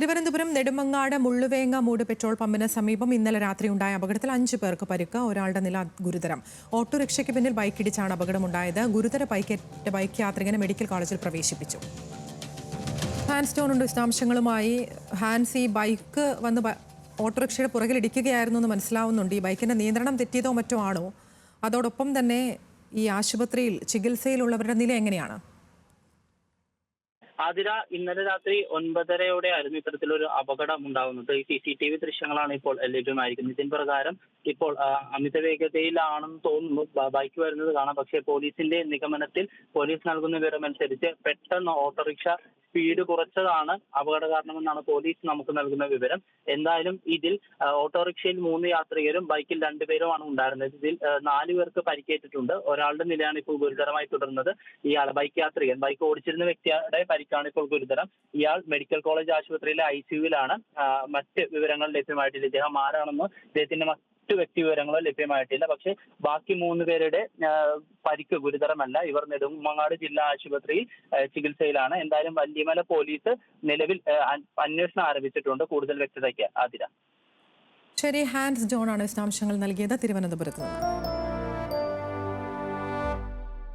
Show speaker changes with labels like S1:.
S1: തിരുവനന്തപുരം നെടുമങ്ങാട് മുള്ളുവേങ്ങ മൂട് പെട്രോൾ പമ്പിന് സമീപം ഇന്നലെ രാത്രി ഉണ്ടായ അപകടത്തിൽ അഞ്ച് പേർക്ക് പരിക്ക് ഒരാളുടെ നില ഗുരുതരം. ഓട്ടോറിക്ഷയ്ക്ക് പിന്നിൽ ബൈക്കിടിച്ചാണ് അപകടമുണ്ടായത്. ഗുരുതര ബൈക്കേറ്റ ബൈക്ക് യാത്രികനെ മെഡിക്കൽ കോളേജിൽ പ്രവേശിപ്പിച്ചു. ഹാൻഡ് സ്റ്റോൺ ഉണ്ട് വിശദാംശങ്ങളുമായി ഹാൻസ് ബൈക്ക് വന്ന് ഓട്ടോറിക്ഷയുടെ പുറകിൽ ഇടിക്കുകയായിരുന്നു എന്ന് മനസ്സിലാവുന്നുണ്ട്. ഈ ബൈക്കിന്റെ നിയന്ത്രണം തെറ്റിയതോ മറ്റോ ആണോ? അതോടൊപ്പം തന്നെ ഈ ആശുപത്രിയിൽ ചികിത്സയിലുള്ളവരുടെ നില എങ്ങനെയാണ്?
S2: ആതിര ഇന്നലെ രാത്രി ഒൻപതരയോടെ ആയിരുന്നു ഇത്തരത്തിലൊരു അപകടം ഉണ്ടാകുന്നത് സി സി ടി വി ദൃശ്യങ്ങളാണ് ഇപ്പോൾ ലഭ്യമായിരിക്കുന്നത് ഇതിൻ പ്രകാരം ഇപ്പോൾ അമിത വേഗതയിലാണെന്ന് തോന്നുന്നു. ബൈക്ക് വരുന്നത് കാണാം. പക്ഷേ പോലീസിന്റെ നിഗമനത്തിൽ പോലീസ് നൽകുന്ന വിവരമനുസരിച്ച് പെട്ടെന്ന് ഓട്ടോറിക്ഷ സ്പീഡ് കുറച്ചതാണ് അപകട കാരണമെന്നാണ് പോലീസ് നമുക്ക് നൽകുന്ന വിവരം. എന്തായാലും ഇതിൽ ഓട്ടോറിക്ഷയിൽ മൂന്ന് യാത്രികരും ബൈക്കിൽ രണ്ടുപേരുമാണ് ഉണ്ടായിരുന്നത്. ഇതിൽ നാലു പേർക്ക് പരിക്കേറ്റിട്ടുണ്ട്. ഒരാളുടെ നിലയാണ് ഇപ്പോൾ ഗുരുതരമായി തുടർന്നത്. ഇയാൾ ബൈക്ക് യാത്രികൻ. ബൈക്ക് ഓടിച്ചിരുന്ന വ്യക്തിയുടെ പരിക്കാണ് ഇപ്പോൾ ഗുരുതരം. ഇയാൾ മെഡിക്കൽ കോളേജ് ആശുപത്രിയിലെ ഐ സിയുവിലാണ് മറ്റ് വിവരങ്ങൾ ലഭ്യമായിട്ടില്ല. ഇദ്ദേഹം ആരാണെന്ന് ഇദ്ദേഹത്തിന്റെ മറ്റ് വ്യക്തി വിവരങ്ങളോ ലഭ്യമായിട്ടില്ല. പക്ഷേ ബാക്കി മൂന്ന് പേരുടെ പരിക്ക് ഗുരുതരമല്ല. ഇവർ നെടുമങ്ങാട് ജില്ലാ ആശുപത്രിയിൽ ചികിത്സയിലാണ്. എന്തായാലും വല്യമല പോലീസ് നിലവിൽ അന്വേഷണം ആരംഭിച്ചിട്ടുണ്ട്. കൂടുതൽ വ്യക്തതയ്ക്ക് ആതിര.
S1: ശരി ഹാൻസ് ജോൺ ആണ് വിശദാംശങ്ങൾ നൽകിയത്. തിരുവനന്തപുരത്ത് നിന്ന്.